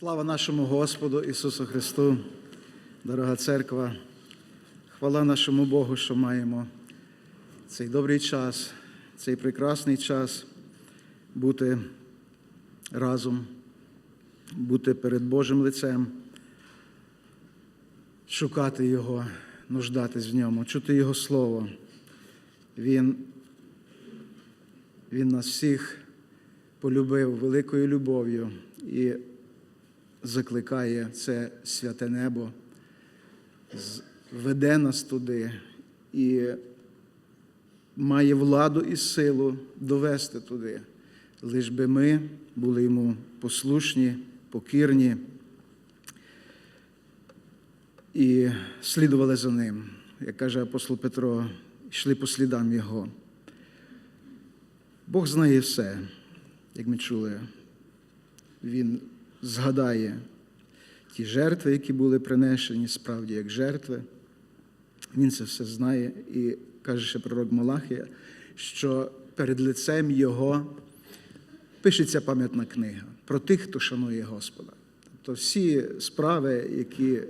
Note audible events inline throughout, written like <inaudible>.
Слава нашому Господу Ісусу Христу, дорога церква, хвала нашому Богу, що маємо цей добрий час, цей прекрасний час бути разом, бути перед Божим лицем, шукати Його, нуждатись в ньому, чути Його Слово. Він, Він нас всіх полюбив великою любов'ю і закликає це святе небо, веде нас туди і має владу і силу довести туди, лиш би ми були йому послушні, покірні і слідували за ним, як каже апостол Петро, йшли по слідам Його. Бог знає все, як ми чули. Він згадає ті жертви, які були принесені, справді як жертви. Він це все знає і каже ще пророк Малахія, що перед лицем Його пишеться пам'ятна книга про тих, хто шанує Господа. Тобто всі справи, які,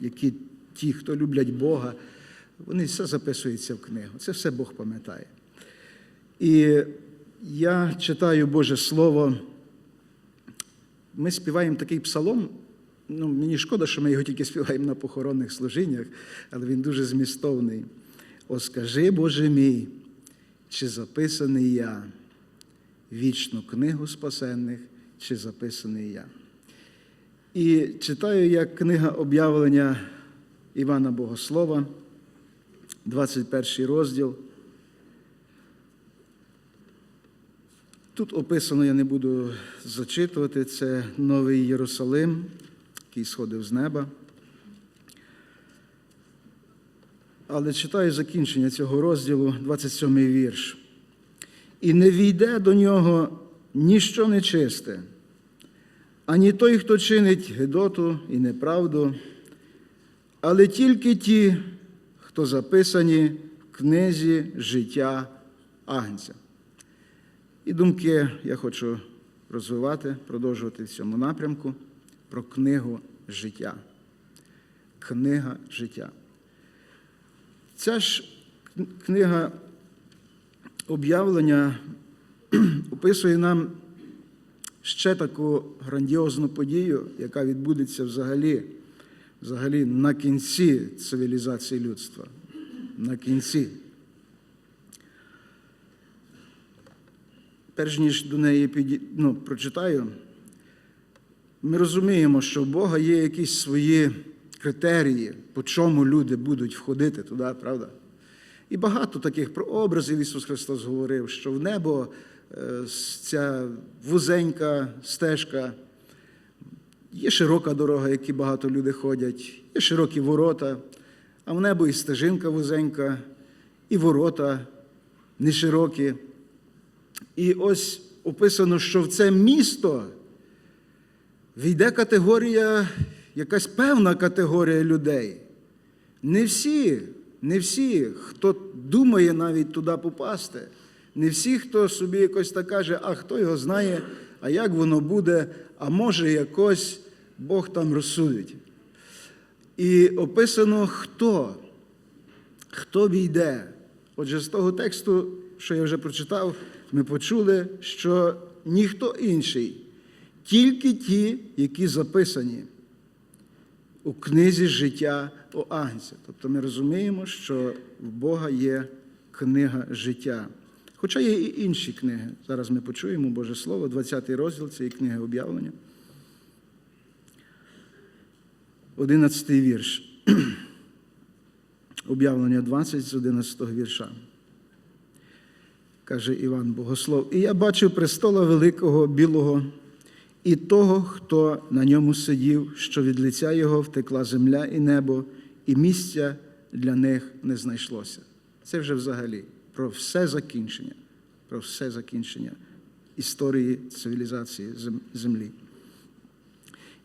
які ті, хто люблять Бога, вони все записуються в книгу. Це все Бог пам'ятає. І я читаю Боже Слово. Ми співаємо такий псалом. Ну, мені шкода, що ми його тільки співаємо на похоронних служіннях, але він дуже змістовний. О, скажи, Боже мій, чи записаний я вічну книгу спасенних, чи записаний я. І читаю як книга об'явлення Івана Богослова, 21 розділ. Тут описано, я не буду зачитувати, це Новий Єрусалим, який сходив з неба. Але читаю закінчення цього розділу, 27 вірш. І не війде до нього ніщо нечисте, ані той, хто чинить гидоту і неправду, але тільки ті, хто записані в книзі життя Агнця. І думки я хочу розвивати, продовжувати в цьому напрямку про книгу життя. Книга життя. Ця ж книга об'явлення <clears throat> описує нам ще таку грандіозну подію, яка відбудеться взагалі, взагалі на кінці цивілізації людства. На кінці. Перш ніж до неї піді... ну, прочитаю, ми розуміємо, що в Бога є якісь свої критерії, по чому люди будуть входити туди, правда? І багато таких прообразів Ісус Христос говорив, що в небо е, ця вузенька стежка, є широка дорога, які багато людей ходять, є широкі ворота, а в небо і стежинка вузенька, і ворота не широкі. І ось описано, що в це місто війде категорія, якась певна категорія людей. Не всі, не всі, хто думає навіть туди попасти, не всі, хто собі якось так каже, а хто його знає, а як воно буде, а може якось Бог там розсудить. І описано хто, хто війде. Отже, з того тексту, що я вже прочитав, ми почули, що ніхто інший, тільки ті, які записані у книзі життя у Агнця. Тобто ми розуміємо, що в Бога є книга життя. Хоча є і інші книги. Зараз ми почуємо Боже Слово, 20 розділ цієї книги об'явлення. 11 вірш. <clears throat> Об'явлення 20 з 11 вірша каже Іван Богослов. І я бачив престола великого білого і того, хто на ньому сидів, що від лиця його втекла земля і небо, і місця для них не знайшлося. Це вже взагалі про все закінчення, про все закінчення історії цивілізації землі.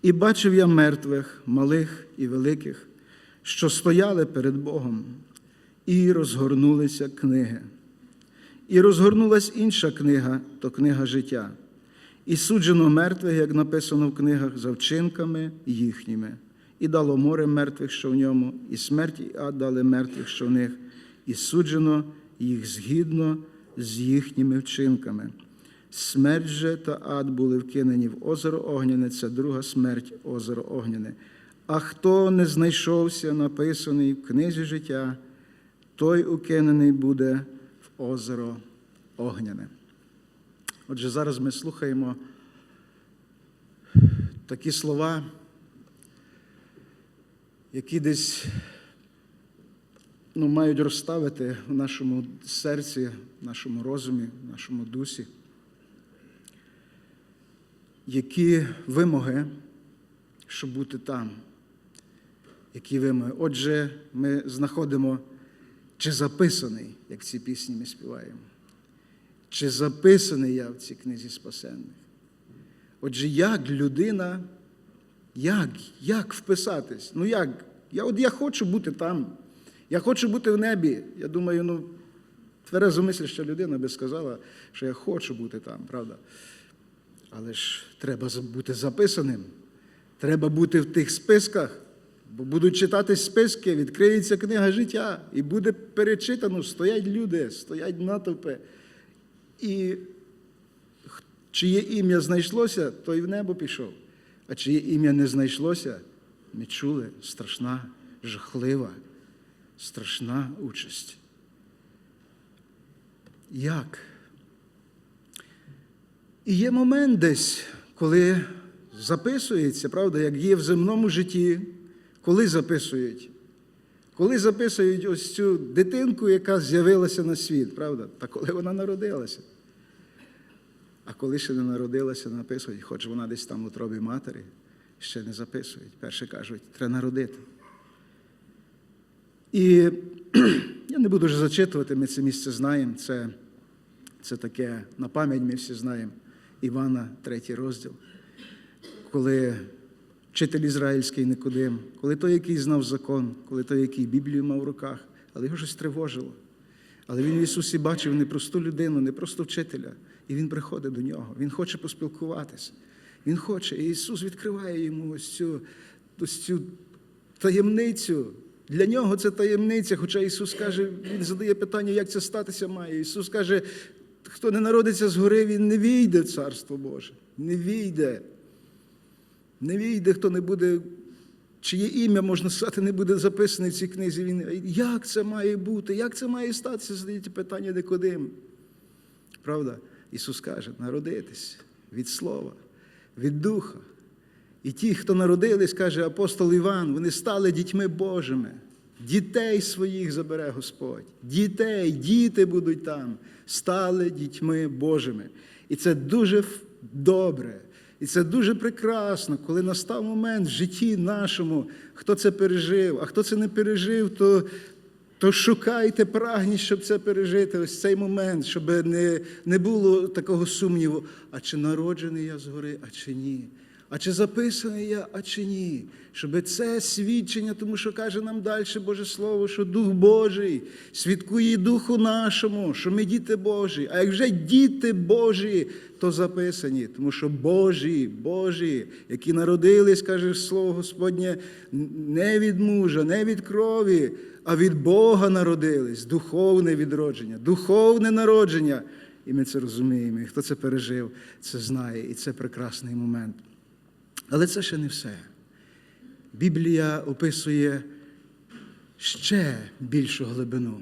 І бачив я мертвих, малих і великих, що стояли перед Богом, і розгорнулися книги. І розгорнулась інша книга то книга життя. І суджено мертвих, як написано в книгах, за вчинками їхніми. І дало море мертвих, що в ньому, і смерть і ад дали мертвих, що в них, і суджено їх згідно з їхніми вчинками. Смерть же та ад були вкинені в озеро Огняне, це друга смерть озеро Огняне. А хто не знайшовся, написаний в книзі життя, той укинений буде озеро Огняне. Отже, зараз ми слухаємо такі слова, які десь ну, мають розставити в нашому серці, в нашому розумі, в нашому дусі. Які вимоги, щоб бути там? Які вимоги? Отже, ми знаходимо, чи записаний, як ці пісні ми співаємо, чи записаний я в цій книзі спасенних. Отже, як людина, як, як вписатись? Ну як? Я от я хочу бути там. Я хочу бути в небі. Я думаю, ну, тверезомисляща людина би сказала, що я хочу бути там, правда? Але ж треба бути записаним. Треба бути в тих списках. Бо будуть читати списки, відкриється книга життя, і буде перечитано, стоять люди, стоять натовпи. І чиє ім'я знайшлося, той в небо пішов. А чиє ім'я не знайшлося, ми чули страшна, жахлива, страшна участь. Як? І є момент десь, коли записується, правда, як є в земному житті, коли записують? Коли записують ось цю дитинку, яка з'явилася на світ, правда? Та коли вона народилася. А коли ще не народилася, написують, хоч вона десь там в утробі матері, ще не записують. Перше кажуть, треба народити. І <clears throat> я не буду вже зачитувати, ми це місце знаємо. Це, це таке на пам'ять ми всі знаємо. Івана, третій розділ. Коли вчитель ізраїльський Никодим, коли той, який знав закон, коли той, який Біблію мав в руках, але його щось тривожило. Але він в Ісусі бачив не просту людину, не просто вчителя. І він приходить до нього. Він хоче поспілкуватися. Він хоче. І Ісус відкриває йому ось цю, ось цю таємницю. Для нього це таємниця. Хоча Ісус каже, Він задає питання, як це статися має. Ісус каже, хто не народиться згори, він не війде в Царство Боже. Не війде. Не війде, хто не буде, чиє ім'я, можна сказати, не буде записане в цій книзі. Він, Як це має бути? Як це має статися? Задають питання Никодим. Правда? Ісус каже, народитись від Слова, від Духа. І ті, хто народились, каже апостол Іван, вони стали дітьми Божими. Дітей своїх забере Господь. Дітей, діти будуть там, стали дітьми Божими. І це дуже добре. І це дуже прекрасно, коли настав момент в житті нашому, хто це пережив, а хто це не пережив, то то шукайте, прагніть, щоб це пережити, ось цей момент, щоб не, не було такого сумніву, а чи народжений я згори, а чи ні. А чи записаний я, а чи ні? Щоб це свідчення, тому що каже нам далі Боже Слово, що Дух Божий свідкує Духу нашому, що ми діти Божі. А як вже діти Божі, то записані, тому що Божі, Божі, які народились, каже Слово Господнє, не від мужа, не від крові, а від Бога народились, духовне відродження, духовне народження. І ми це розуміємо. І хто це пережив, це знає, і це прекрасний момент. Але це ще не все. Біблія описує ще більшу глибину.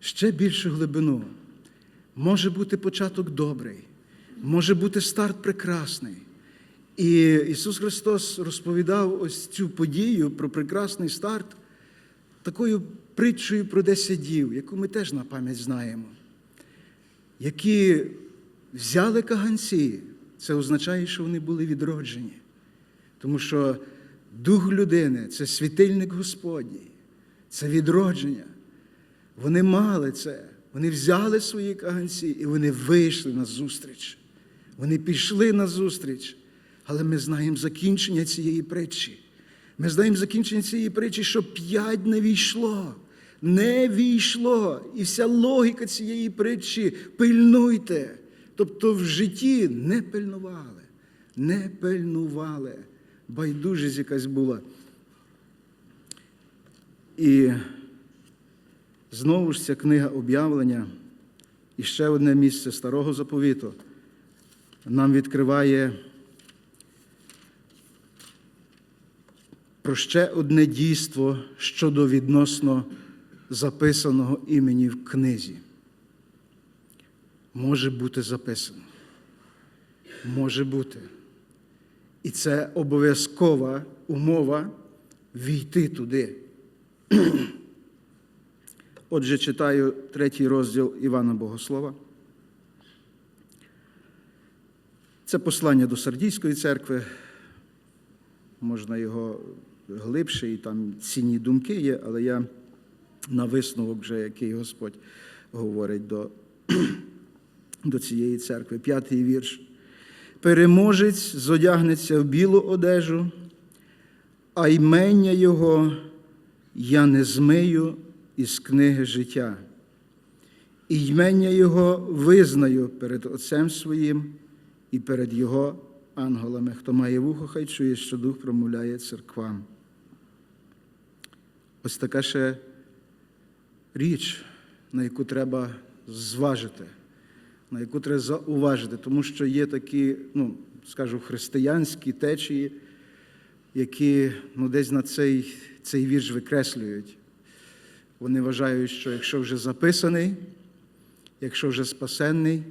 Ще більшу глибину. Може бути початок добрий, може бути старт прекрасний. І Ісус Христос розповідав ось цю подію про прекрасний старт такою притчою про десять дів, яку ми теж на пам'ять знаємо, які взяли каганці. Це означає, що вони були відроджені. Тому що дух людини це світильник Господній, це відродження. Вони мали це, вони взяли свої каганці і вони вийшли на зустріч. Вони пішли на зустріч. Але ми знаємо закінчення цієї притчі. Ми знаємо закінчення цієї притчі, що п'ять не війшло. Не війшло. І вся логіка цієї притчі пильнуйте. Тобто в житті не пильнували, не пильнували. Байдужість якась була. І знову ж ця книга об'явлення, і ще одне місце старого заповіту нам відкриває про ще одне дійство щодо відносно записаного імені в книзі. Може бути записано. Може бути. І це обов'язкова умова війти туди. <clears throat> Отже, читаю третій розділ Івана Богослова. Це послання до Сардійської церкви. Можна його глибше, і там цінні думки є, але я на висновок, вже, який Господь говорить до, до цієї церкви. П'ятий вірш. Переможець зодягнеться в білу одежу, а ймення його я не змию із книги життя. І ймення його визнаю перед Отцем своїм і перед Його ангелами. Хто має вухо, хай чує, що Дух промовляє церквам. Ось така ще річ, на яку треба зважити, на яку треба зауважити, тому що є такі, ну, скажу, християнські течії, які ну, десь на цей, цей вірш викреслюють. Вони вважають, що якщо вже записаний, якщо вже спасенний,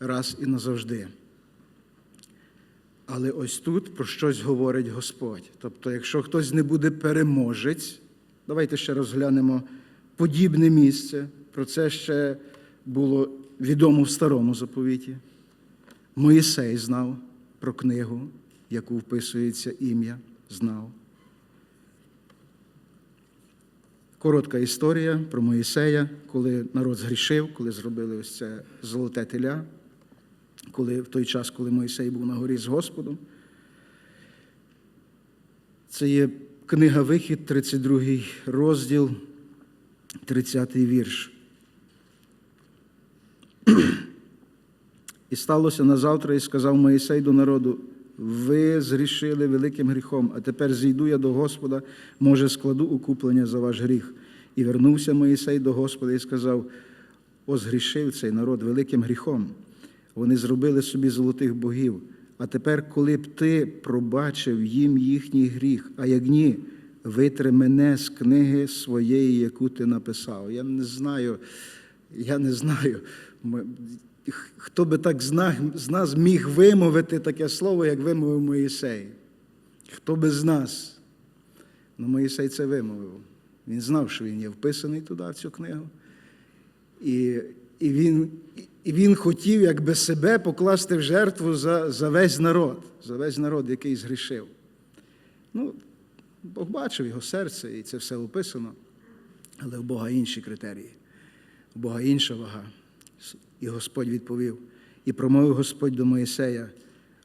раз і назавжди. Але ось тут про щось говорить Господь. Тобто, якщо хтось не буде переможець, давайте ще розглянемо подібне місце. Про це ще було відомо в старому заповіті. Моїсей знав про книгу, яку вписується ім'я, знав. Коротка історія про Моїсея, коли народ згрішив, коли зробили ось це золоте теля, коли, в той час, коли Моїсей був на горі з Господом. Це є книга Вихід, 32 розділ, 30 вірш. <clears throat> І сталося на завтра, і сказав Моїсей до народу: ви згрішили великим гріхом, а тепер зійду я до Господа, може, складу укуплення за ваш гріх. І вернувся Моїсей до Господа і сказав: О, згрішив цей народ великим гріхом. Вони зробили собі золотих богів. А тепер, коли б ти пробачив їм їхній гріх, а як ні, витри мене з книги своєї, яку ти написав. Я не знаю, я не знаю, хто би так з нас міг вимовити таке слово, як вимовив Моїсей. Хто би з нас? Ну, Моїсей це вимовив. Він знав, що він є вписаний туди, в цю книгу. І і, він і він хотів якби себе покласти в жертву за за весь народ, за весь народ, який згрішив. Ну, Бог бачив його серце, і це все описано. Але в Бога інші критерії, у Бога інша вага. І Господь відповів. І промовив Господь до Моїсея: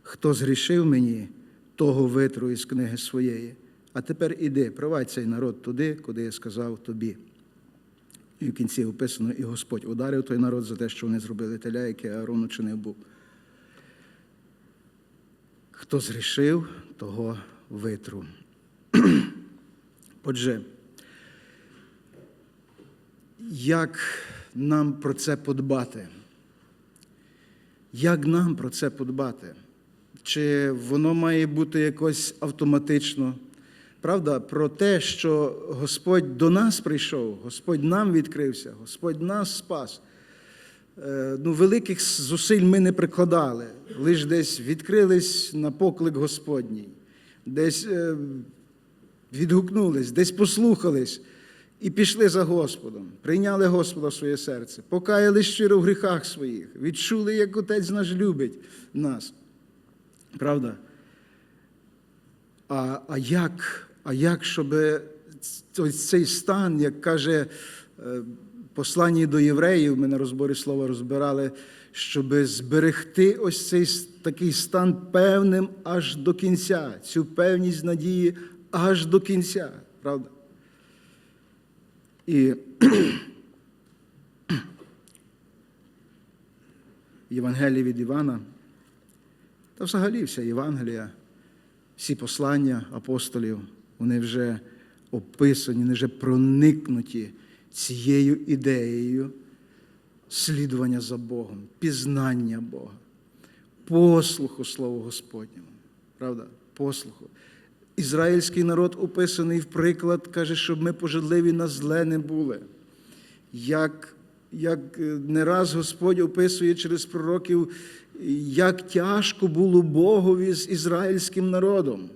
хто згрішив мені, того витру із книги своєї. А тепер іди, провадь цей народ туди, куди я сказав тобі. І в кінці описано, і Господь ударив той народ за те, що вони зробили теля, яке Аарону чинив був. Хто згрішив, того витру. <clears throat> Отже, як нам про це подбати? Як нам про це подбати? Чи воно має бути якось автоматично? Правда, про те, що Господь до нас прийшов, Господь нам відкрився, Господь нас спас. Ну, Великих зусиль ми не прикладали, лише десь відкрились на поклик Господній, десь відгукнулись, десь послухались і пішли за Господом, прийняли Господа в своє серце, покаялись щиро в гріхах своїх, відчули, як Отець наш любить нас. Правда? А а, як, а як, щоб цей стан, як каже послання до євреїв, ми на розборі слова розбирали, щоб зберегти ось цей такий стан певним аж до кінця, цю певність надії аж до кінця, правда? І <clears throat> Євангелії від Івана, та взагалі вся Євангелія, всі послання апостолів, вони вже описані, вони вже проникнуті цією ідеєю слідування за Богом, пізнання Бога, послуху Слову Господньому. Правда? Послуху. Ізраїльський народ описаний в приклад, каже, щоб ми пожадливі на зле не були. Як, як е, не раз Господь описує через пророків, як тяжко було Богові з ізраїльським народом.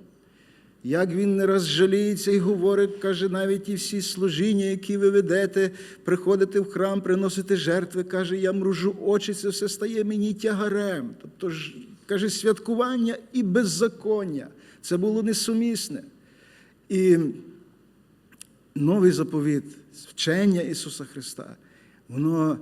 Як він не раз жаліється і говорить, каже, навіть і всі служіння, які ви ведете, приходите в храм, приносите жертви, каже, я мружу очі, це все стає мені тягарем. Тобто, каже, святкування і беззаконня. Це було несумісне. І новий заповіт, вчення Ісуса Христа, воно,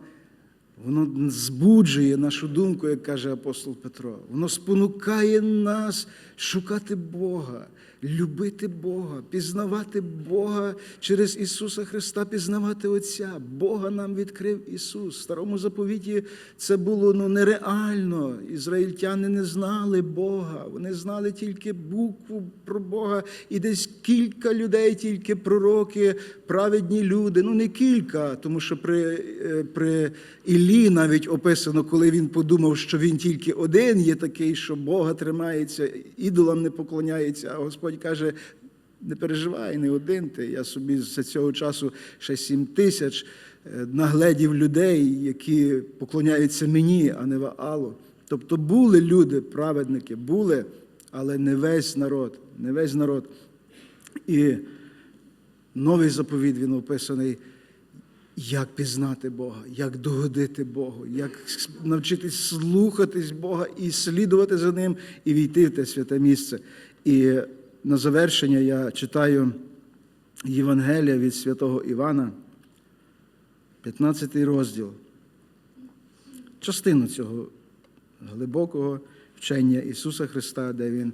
воно збуджує нашу думку, як каже апостол Петро. Воно спонукає нас шукати Бога, любити Бога, пізнавати Бога через Ісуса Христа, пізнавати Отця. Бога нам відкрив Ісус. В старому заповіті це було ну, нереально. Ізраїльтяни не знали Бога. Вони знали тільки букву про Бога. І десь кілька людей, тільки пророки, праведні люди. Ну не кілька, тому що при, е, при Іллі навіть описано, коли він подумав, що він тільки один є такий, що Бога тримається, ідолам не поклоняється. А Господь каже: не переживай, не один ти. Я собі з цього часу ще сім тисяч е, нагледів людей, які поклоняються мені, а не Ваалу. Тобто були люди, праведники, були, але не весь народ, не весь народ. І новий заповіт він описаний, як пізнати Бога, як догодити Богу, як навчитись слухатись Бога і слідувати за Ним, і війти в те святе місце. І на завершення я читаю Євангелія від святого Івана, 15 розділ, частину цього глибокого вчення Ісуса Христа, де Він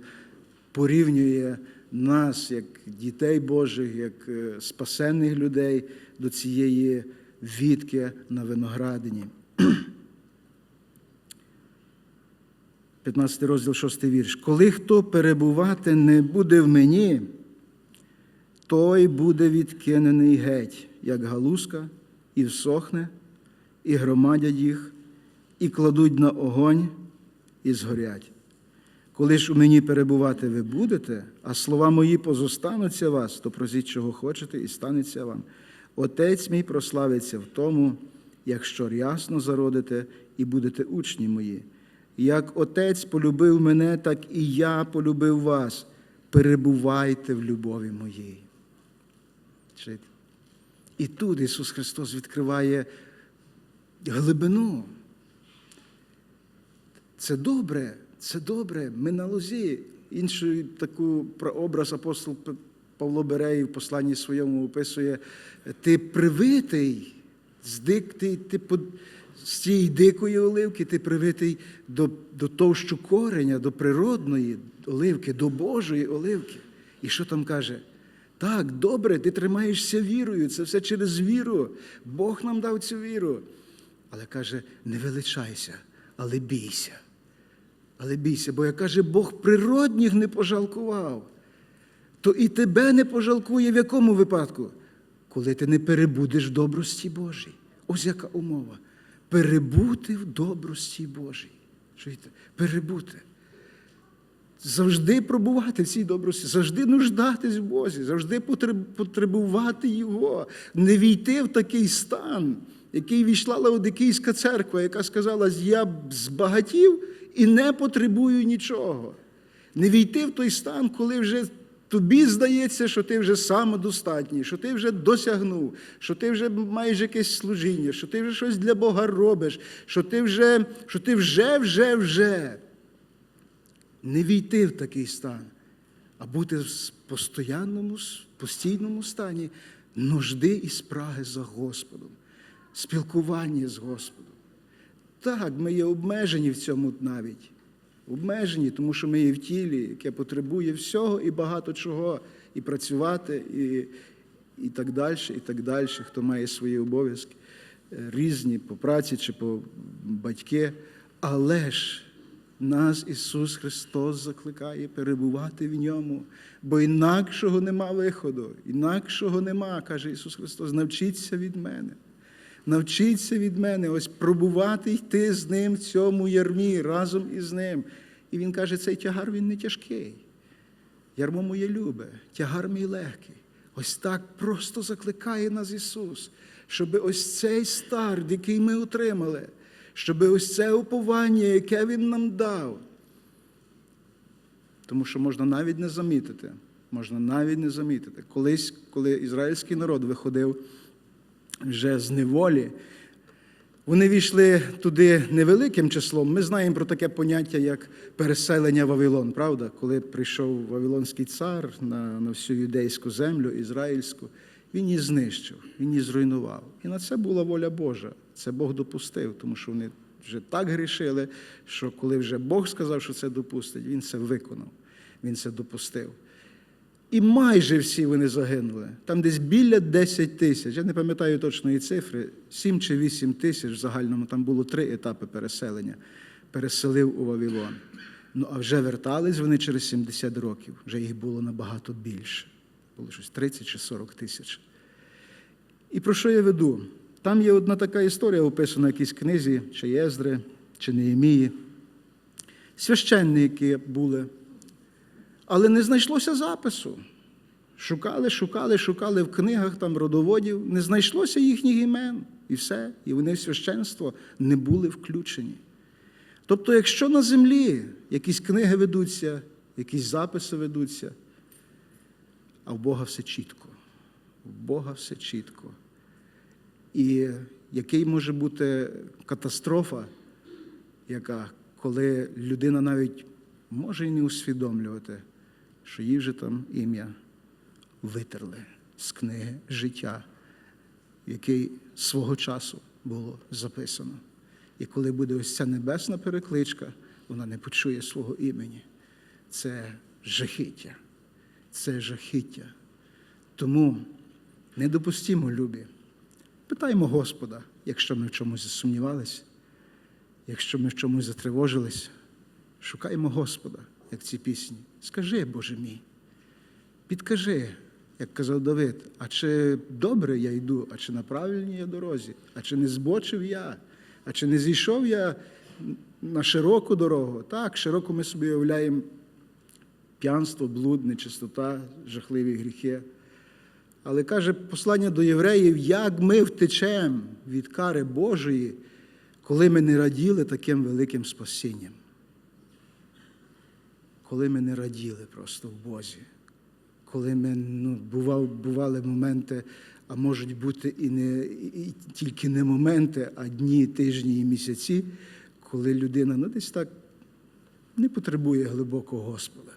порівнює нас, як дітей Божих, як е, спасенних людей до цієї відки на виноградині. 15 розділ, 6 вірш. Коли хто перебувати не буде в мені, той буде відкинений геть, як галузка, і всохне, і громадять їх, і кладуть на огонь, і згорять. Коли ж у мені перебувати ви будете, а слова мої позостануться вас, то просіть, чого хочете, і станеться вам. Отець мій прославиться в тому, якщо рясно зародите і будете учні мої. Як Отець полюбив мене, так і я полюбив вас. Перебувайте в любові моїй. І тут Ісус Христос відкриває глибину. Це добре, це добре. Ми на лозі. Інший таку прообраз апостол Павло Береї в посланні своєму описує: ти привитий, здик, ти, ти з цієї дикої оливки, ти привитий до, до товщу кореня, до природної оливки, до Божої оливки. І що там каже? Так, добре, ти тримаєшся вірою, це все через віру. Бог нам дав цю віру. Але каже, не величайся, але бійся. Але бійся, бо як каже, Бог природніх не пожалкував, то і тебе не пожалкує в якому випадку? Коли ти не перебудеш в добрості Божій. Ось яка умова. Перебути в добрості Божій. Чуєте? Перебути. Завжди пробувати в цій добрості, завжди нуждатись в Бозі, завжди потребувати Його, не війти в такий стан, який війшла Лаодикійська церква, яка сказала, я збагатів і не потребую нічого. Не війти в той стан, коли вже тобі здається, що ти вже самодостатній, що ти вже досягнув, що ти вже маєш якесь служіння, що ти вже щось для Бога робиш, що ти вже, що ти вже, вже, вже. Не війти в такий стан, а бути в постоянному, постійному стані нужди і спраги за Господом, спілкування з Господом. Так, ми є обмежені в цьому навіть. Обмежені, тому що ми є в тілі, яке потребує всього і багато чого, і працювати, і і так далі, і так далі, хто має свої обов'язки різні по праці чи по батьки. Але ж нас Ісус Христос закликає перебувати в ньому, бо інакшого нема виходу, інакшого нема, каже Ісус Христос. Навчіться від мене. Навчіться від мене, ось пробувати йти з ним в цьому ярмі разом із ним. І він каже, цей тягар він не тяжкий. Ярмо моє любе, тягар мій легкий. Ось так просто закликає нас Ісус, щоб ось цей старт, який ми отримали, щоб ось це уповання, яке Він нам дав. Тому що можна навіть не замітити, можна навіть не замітити. Колись, коли ізраїльський народ виходив вже з неволі, вони війшли туди невеликим числом. Ми знаємо про таке поняття, як переселення Вавилон, правда? Коли прийшов Вавилонський цар на, на всю юдейську землю, ізраїльську, він її знищив, він її зруйнував. І на це була воля Божа. Це Бог допустив, тому що вони вже так грішили, що коли вже Бог сказав, що це допустить, він це виконав, він це допустив. І майже всі вони загинули. Там десь біля 10 тисяч. Я не пам'ятаю точної цифри, 7 чи 8 тисяч в загальному. Там було три етапи переселення. Переселив у Вавилон. Ну, а вже вертались вони через 70 років. Вже їх було набагато більше. Було щось 30 чи 40 тисяч. І про що я веду? Там є одна така історія, описана в якійсь книзі, чи Єздри, чи Неємії. Священники були, але не знайшлося запису. Шукали, шукали, шукали в книгах там родоводів, не знайшлося їхніх імен. І все. І вони в священство не були включені. Тобто, якщо на землі якісь книги ведуться, якісь записи ведуться, а в Бога все чітко. В Бога все чітко. І який може бути катастрофа, яка, коли людина навіть може і не усвідомлювати, що їй вже там ім'я витерли з книги життя, який свого часу було записано. І коли буде ось ця небесна перекличка, вона не почує свого імені. Це жахіття. Це жахіття. Тому недопустімо, любі. Питаємо Господа, якщо ми в чомусь засумнівались, якщо ми в чомусь затривожились, шукаємо Господа, як ці пісні. Скажи, Боже мій, підкажи, як казав Давид, а чи добре я йду, а чи на правильній я дорозі, а чи не збочив я, а чи не зійшов я на широку дорогу? Так, широко ми собі уявляємо п'янство, блуд, нечистота, жахливі гріхи. Але каже послання до євреїв, як ми втечемо від кари Божої, коли ми не раділи таким великим спасінням. Коли ми не раділи просто в Бозі, коли ми ну, бував, бували моменти, а можуть бути і не і тільки не моменти, а дні, тижні і місяці, коли людина ну, десь так не потребує глибокого Господа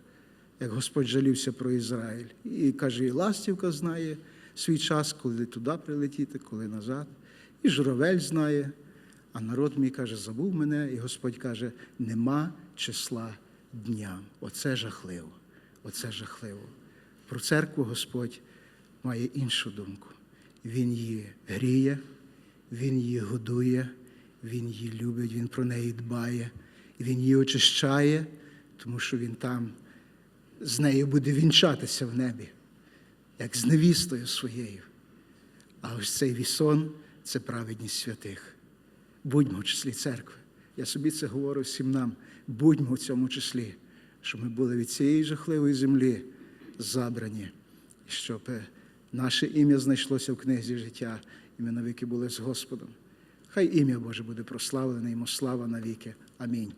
як Господь жалівся про Ізраїль. І каже, і ластівка знає свій час, коли туди прилетіти, коли назад. І журавель знає. А народ мій каже, забув мене, і Господь каже, нема числа дням. Оце жахливо. Оце жахливо. Про церкву Господь має іншу думку. Він її гріє, Він її годує, Він її любить, Він про неї дбає, Він її очищає, тому що Він там з нею буде вінчатися в небі, як з невістою своєю. А ось цей вісон це праведність святих. Будьмо в числі церкви. Я собі це говорю всім нам. Будьмо в цьому числі, щоб ми були від цієї жахливої землі забрані, і щоб наше ім'я знайшлося в книзі життя, і ми навіки були з Господом. Хай ім'я Боже буде прославлене, йому слава навіки. Амінь.